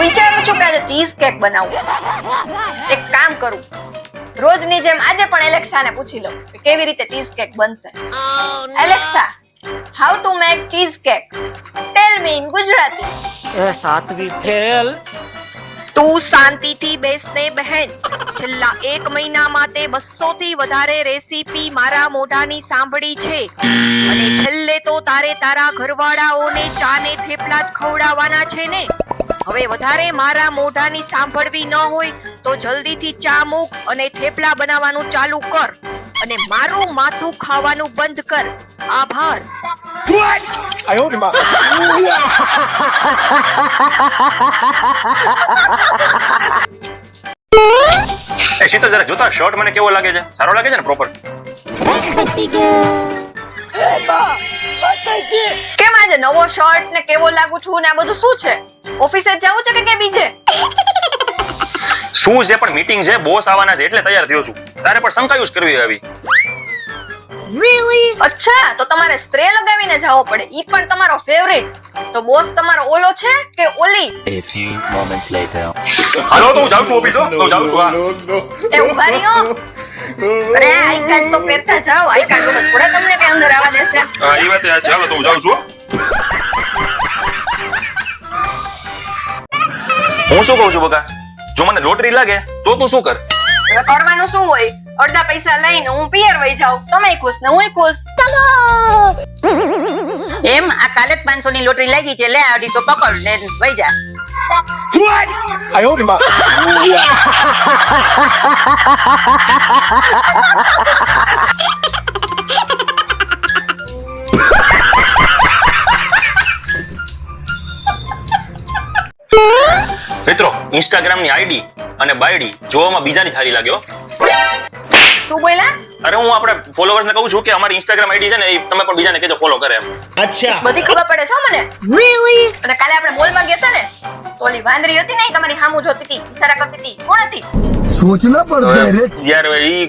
હું વિચારું છું કે આજે ચીઝ કેક બનાવું. એક કામ કરું. રોજની જેમ આજે પણ એલેક્સાને પૂછી લઉં કે કેવી રીતે ચીઝ કેક બનશે. Alexa how to make cheese cake? Tell me in Gujarati. એ સાતવી ફેલ તું શાંતિથી બેસને બહેન. છેલ્લા એક મહિનામાં તે બસો થી વધારે રેસીપી મારા મોઢાની સાંભળી છે. અને છેલ્લે તો તારે તારા ઘરવાળાઓને ચા ને થેપલા જ ખવડાવવાના છે ને? હવે વધારે મારા મોઢાની સાંભળવી ન હોય તો જલ્દીથી ચા મૂક અને થેપલા બનાવવાનું ચાલુ કર અને મારું માથું ખાવાનું બંધ કર. આભાર. એ શીતલ જરા જોતા શર્ટ મને કેવો લાગે છે? સારો લાગે છે ને પ્રોપર કેમ આજે નવો શર્ટ ને કેવો લાગુ છું ને આ બધું શું છે? ઓફિસે જવું છે કે કે બીજે શું છે પણ મીટિંગ છે? બોસ આવવાના છે એટલે તૈયાર થયો છું. તારે પણ શંકા યુઝ કરવી આવી. અચ્છા તો તમારે સ્પ્રે લગાવીને જવો પડે. ઈ પણ તમારો ફેવરેટ તો બોસ તમારો ઓલો છે કે ઓલી? A few moments later. હાલો તો હું જાઉં છું ઓફિસ હો. તો જાઉં છું હા. એ ઊભા રહ્યો અરે આઈ કાર્ડ તો પહેરતા જાઓ આઈ કાર્ડ વગર થોડા તમને કઈ અંદર આવવા દેશે. હા, એ વાત હાલો તો હું જાઉં છું હો. હું શું કહું છું બકા? જો મને લોટરી લાગે તો તું શું કર? કરવાનું શું હોય? અડધા પૈસા લઈને હું પિયર વહી જાઉં. તમે ખુશ ને હું ખુશ એમ આ કાલે જ પાંચસો ની લોટરી લાગી છે. લે અઢીસો પકડ ને વહી જા. મિત્રો ઇન્સ્ટાગ્રામ ની આઈડી અને બાયડી જોવામાં બીજાની સારી લાગ્યો શું બોલ્યા અરે હું આપણે ફોલોવર્સ ને કહું છું કે અમારી ઇન્સ્ટાગ્રામ આઈડી છે ને એ તમે પણ બીજાને કહેજો ફોલો કરે એમ બધી ખબર પડે છો મને અને કાલે આપણે મોલમાં ગયા હતા ને તો ઓલી વાંદરી હતી ને ઈ તમારી સામું જોતી હતી ઈશારા કરતી હતી કોણ હતી सोचना पड़ता है रे હવે યાર હવે ઈ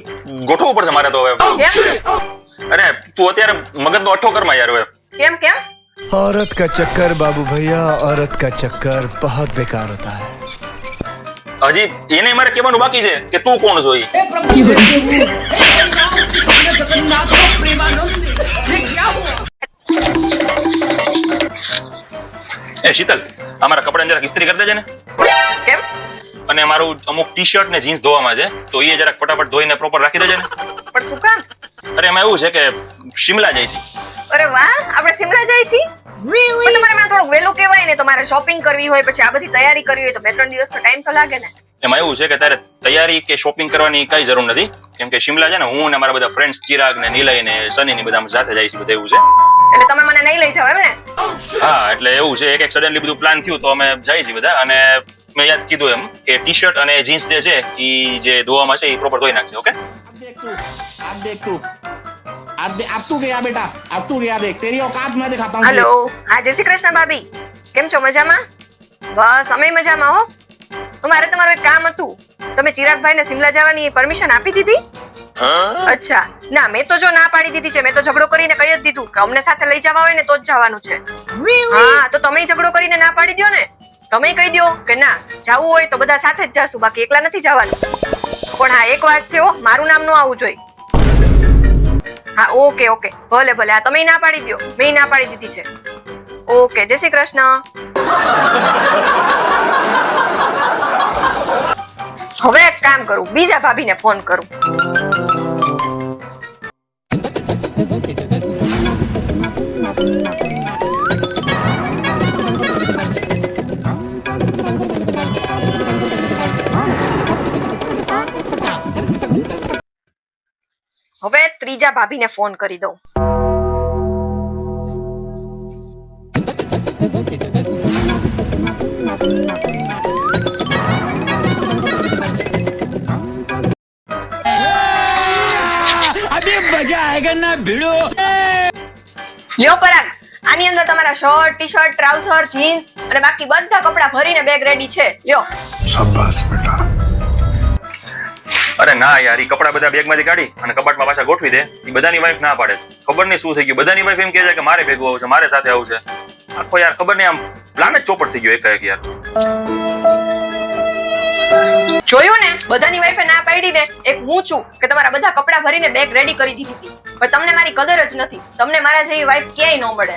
ગોઠવવું પડશે મારે તો હવે કેમ અરે તું અત્યારે મગજનો અઠ્ઠો કરમાં યાર હવે કેમ કેમ औरत का चक्कर बाबू भैया औरत का चक्कर बहुत बेकार होता है હજી એને મારે કહેવાનું બાકી છે કે તું કોણ જોઈ એ શીતલ અમારા કપડાને જરાક ઇસ્ત્રી કરી દેજે ને. કેમ? અને મારું અમુક ટી શર્ટ ને જીન્સ ધોવામાં છે તો એ જરાક ફટાફટ ધોઈને પ્રોપર રાખી દેજે ને. પણ શું કામ? અરે એમાં એવું છે કે શિમલા જાય છે. અરે વાહ આપણે શિમલા જાય છીએ? પણ તમારે મને થોડુંક વહેલું કહેવાય ને તમારે શોપિંગ કરવી હોય પછી આ બધી તૈયારી કરવી હોય તો બે ત્રણ દિવસનો ટાઈમ તો લાગે ને. એમાં એવું છે કે તારે તૈયારી કે શોપિંગ કરવાની કઈ જરૂર નથી. કેમ કે શિમલા છે ને હું ને મારા બધા ફ્રેન્ડ્સ ચિરાગ ને નિલય ને સની ને બધા સાથે જઈશું બધું એવું છે. એટલે તમે મને નહીં લઈ જાવ એમ ને? હા એટલે એવું છે. એક એક સડનલી બધું પ્લાન થયું તો અમે જઈશું છીએ બધા. અને મેં યાદ કીધું એમ કે ટી શર્ટ અને જીન્સ જે છે એ જે ધોવામાં છે એ પ્રોપર ધોઈ નાખશે ઓકે देख तू अब देख तू अब दे, अब तू गया बेटा अब तू गया देख तेरी औकात मैं दिखाता हूँ હેલો હા જય શ્રી કૃષ્ણ ભાભી કેમ છો મજામાં બસ અમે મજામાં હો તો મારે તમારું એક કામ હતું તમે ચિરાગભાઈ ને સિમલા જવાની પરમિશન આપી દીધી અચ્છા ના મેં તો જો ના પાડી દીધી છે મેં તો ઝઘડો કરીને કહી જ દીધું કે અમને સાથે લઈ જવા હોય ને તો જ જવાનું છે હા તો તમે ઝઘડો કરીને ના પાડી દો ને તમે કહી દો કે ના જવું હોય તો બધા સાથે જ જાશું બાકી એકલા નથી જવાનું પણ હા એક વાત છે હો મારું નામ નું આવવું જોઈએ હા, ઓકે ઓકે. ભલે ભલે. હા તમે ના પાડી દો મેં ના પાડી દીધી છે. ઓકે, જય શ્રી કૃષ્ણ. હવે એક કામ કરું. બીજા ભાભીને ફોન કરું. પૂજા ભાભીને ફોન કરી દઉં. અભી આની અંદર તમારા shirt T shirt trouser jeans અને બાકી બધા કપડા ભરીને બેગ રેડી છે. લ્યો. શાબાશ બેટા. અરે ના યાર એ કપડા બધા બેગમાંથી કાઢી અને કબાટમાં પાછા ગોઠવી દે. એ બધાની વાઈફ ના પાડે. ખબર નહીં શું થઈ ગયું. બધાની વાઈફ એમ કહે છે કે મારે ભેગું આવું છે, મારે સાથે આવું છે. આખો યાર ખબર નહીં, આમ પ્લાન જ ચોપડ થઈ ગયો એક યાર. જોયું ને? બધાની વાઈફે ના પાડી ને, એક હું છું કે તમારા બધા કપડાં ભરીને બેગ રેડી કરી દીધી હતી. પણ તમને મારી કદર જ નથી. તમને મારા જેવી વાઈફ ક્યાંય ન મળે.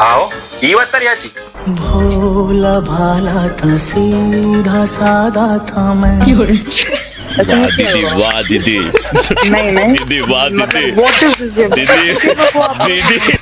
आओ ये बात रियाची भोला भाला था सीधा सादा था मैं। वाह दीदी वाह दीदी। नहीं नहीं। दीदी वाह दीदी। मतलब दीदी दीदी।